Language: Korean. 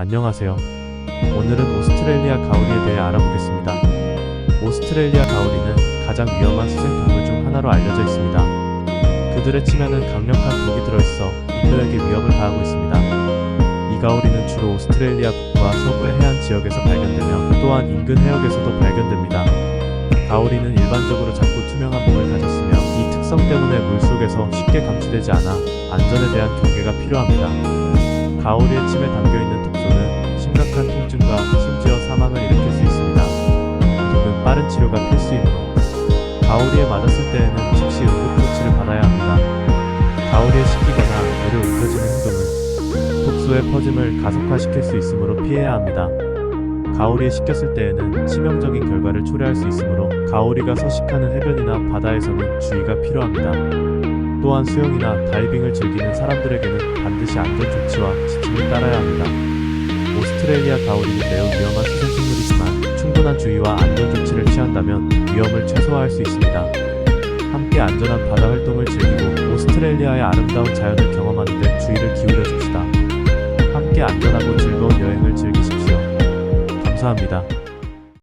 안녕하세요. 오늘은 오스트레일리아 가오리에 대해 알아보겠습니다. 오스트레일리아 가오리는 가장 위험한 수생동물 중 하나로 알려져 있습니다. 그들의 치매는 강력한 독이 들어있어 인류에게 위협을 가하고 있습니다. 이 가오리는 주로 오스트레일리아 북부와 서부의 해안 지역에서 발견되며 또한 인근 해역에서도 발견됩니다. 가오리는 일반적으로 작고 투명한 몸을 가졌으며 이 특성 때문에 물속에서 쉽게 감지되지 않아 안전에 대한 경계가 필요합니다. 가오리의 침에 담겨있는 사망을 일으킬 수 있습니다. 이 독은 빠른 치료가 필수이므로 가오리에 맞았을 때에는 즉시 응급조치를 받아야 합니다. 가오리에 씻기거나 물을 움켜쥐는 행동은 독소의 퍼짐을 가속화시킬 수 있으므로 피해야 합니다. 가오리에 씻겼을 때에는 치명적인 결과를 초래할 수 있으므로 가오리가 서식하는 해변이나 바다에서는 주의가 필요합니다. 또한 수영이나 다이빙을 즐기는 사람들에게는 반드시 안전 조치와 지침을 따라야 합니다. 오스트레일리아 가오리는 매우 위험 주의와 안전 조치를 취한다면 위험을 최소화할 수 있습니다. 함께 안전한 바다 활동을 즐기고 오스트레일리아의 아름다운 자연을 경험하는 데 주의를 기울여 줍시다. 함께 안전하고 즐거운 여행을 즐기십시오. 감사합니다.